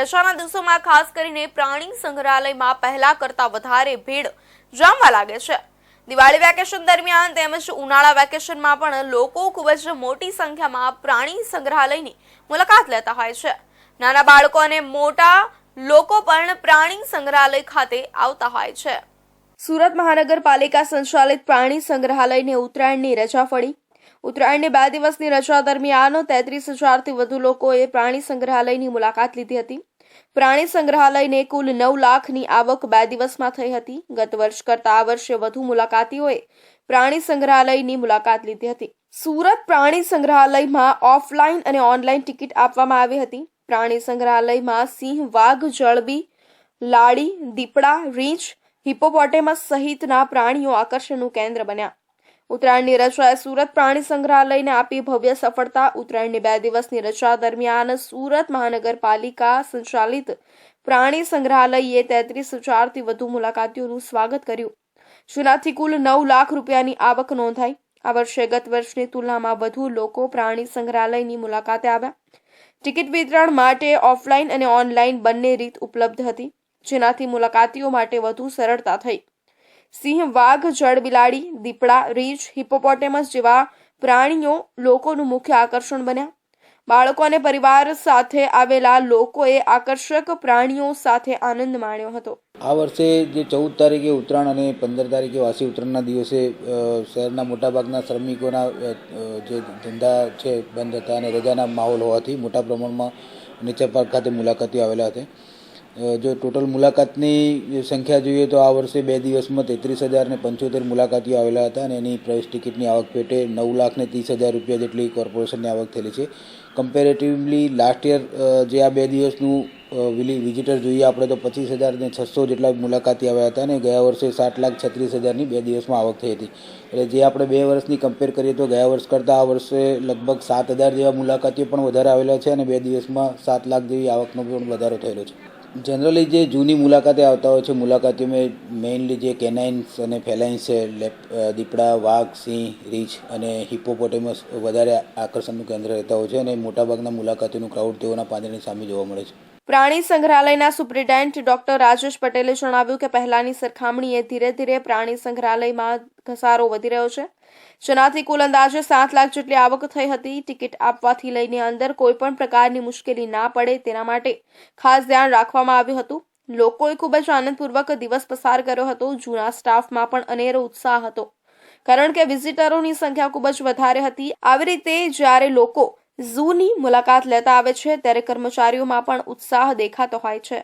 રજાના દિવસોમાં ખાસ કરીને પ્રાણી સંગ્રહાલયમાં પહેલા કરતા વધારે ભીડ જામવા લાગે છે. દિવાળી વેકેશન દરમિયાન તેમજ ઉનાળા વેકેશનમાં પણ લોકો ખૂબ જ મોટી સંખ્યામાં પ્રાણી સંગ્રહાલયની મુલાકાત લેતા હોય છે. નાના બાળકો અને મોટા લોકો પણ પ્રાણી સંગ્રહાલય ખાતે આવતા હોય છે. સુરત મહાનગરપાલિકા સંચાલિત પ્રાણી સંગ્રહાલયને ઉત્તરાયણની રજા પડી ઉત્તરાયણની બે દિવસની રજા દરમિયાન તેત્રીસ હજારથી વધુ લોકોએ પ્રાણી સંગ્રહાલયની મુલાકાત લીધી હતી. પ્રાણી સંગ્રહાલયને કુલ નવ લાખની આવક બે દિવસમાં થઈ હતી. ગત વર્ષ કરતા આ વર્ષે વધુ મુલાકાતીઓએ પ્રાણી સંગ્રહાલયની મુલાકાત લીધી હતી. સુરત પ્રાણી સંગ્રહાલયમાં ઓફલાઈન અને ઓનલાઈન ટિકિટ આપવામાં આવી હતી. પ્રાણી સંગ્રહાલયમાં સિંહ, વાઘ, જળબી, લાડી, દીપડા, રીંછ હિપોપોટેમસ સહિતના પ્રાણીઓ આકર્ષણનું કેન્દ્ર બન્યા. ઉત્તરાયણની રજાએ સુરત પ્રાણી સંગ્રહાલયને આપી ભવ્ય સફળતા. ઉત્તરાયણની બે દિવસની રચના દરમિયાન સુરત મહાનગરપાલિકા સંચાલિત પ્રાણી સંગ્રહાલયે તેત્રીસ હજારથી વધુ મુલાકાતીઓનું સ્વાગત કર્યું. જેનાથી કુલ નવ લાખ રૂપિયાની આવક નોંધાઈ. આ વર્ષે ગત વર્ષની તુલનામાં વધુ લોકો પ્રાણી સંગ્રહાલયની મુલાકાતે આવ્યા. ટિકિટ વિતરણ માટે ઓફલાઈન અને ઓનલાઈન બંને રીત ઉપલબ્ધ હતી, જેનાથી મુલાકાતીઓ માટે વધુ સરળતા થઈ. સિંહ વાઘ જળબિલાડી દીપડા, રીંછ હિપોપોટેમસ જેવા પ્રાણીઓ લોકોનું મુખ્ય આકર્ષણ બન્યા. બાળકો અને પરિવાર સાથે આવેલા લોકોએ આકર્ષક પ્રાણીઓ સાથે આનંદ માણ્યો હતો. આ વર્ષે જે ચૌદ તારીખે ઉત્તરાયણ અને પંદર તારીખે વાસી ઉત્તરાયણના દિવસે શહેરના મોટાભાગના શ્રમિકોના જે ધંધા છે, બંધ હતા અને રજાના માહોલ હોવાથી મોટા પ્રમાણમાં નીચે પાર્ક ખાતે મુલાકાતીઓ આવેલા હતા. જો ટોટલ મુલાકાતની સંખ્યા જોઈએ તો આ વર્ષે બે દિવસમાં તેત્રીસ હજાર ને પંચોતેર મુલાકાતીઓ આવેલા હતા અને એની પ્રવેશ ટિકિટની આવક પેટે નવ લાખ ને ત્રીસ હજાર રૂપિયા જેટલી કોર્પોરેશનની આવક થયેલી છે. કમ્પેરેટિવલી લાસ્ટ યર જે આ બે દિવસનું વિઝિટર જોઈએ આપણે તો પચીસ હજાર ને છસો જેટલા મુલાકાતી આવ્યા હતા અને ગયા વર્ષે સાત લાખ છત્રીસ હજારની બે દિવસમાં આવક થઈ હતી. એટલે જે આપણે બે વર્ષની કમ્પેર કરીએ તો ગયા વર્ષ કરતાં આ વર્ષે લગભગ સાત હજાર જેવા મુલાકાતીઓ પણ વધારે આવેલા છે અને બે દિવસમાં સાત લાખ જેવી આવકનો પણ વધારો થયેલો છે. જનરલી જે જૂની મુલાકાતે આવતા હોય છે મુલાકાતીઓમાં મેઇનલી જે કેનાઇન્સ અને ફેલાઇન્સ છે લેપ દીપડા, વાઘ, સિંહ, રીંછ અને હિપોપોટેમસ વધારે આકર્ષણનું કેન્દ્ર રહેતા હોય છે અને મોટાભાગના મુલાકાતીઓનું ક્રાઉડ તેઓના પાંદડાની સામે જોવા મળે છે. પ્રાણી સંગ્રહાલયના સુપ્રિન્ટેન્ડન્ટ ડોક્ટર રાજેશ પટેલે જણાવ્યું કે પહેલાની સરખામણીએ ધીરે ધીરે પ્રાણી સંગ્રહાલયમાં ઘસારો વધી રહ્યો છે. જેનાથી કુલ અંદાજે સાત લાખ જેટલી આવક થઈ હતી. ટિકિટ આપવાથી લઈને અંદર કોઈપણ પ્રકારની મુશ્કેલી ના પડે તેના માટે ખાસ ધ્યાન રાખવામાં આવ્યું હતું. લોકોએ ખૂબ જ આનંદપૂર્વક દિવસ પસાર કર્યો હતો. જૂના સ્ટાફમાં પણ અનેરો ઉત્સાહ હતો. કારણ કે વિઝિટરોની સંખ્યા ખૂબ જ વધારે હતી. આવી રીતે જ્યારે લોકો ઝૂની મુલાકાત લેતા આવે છે ત્યારે કર્મચારીઓમાં પણ ઉત્સાહ દેખાતો હોય છે.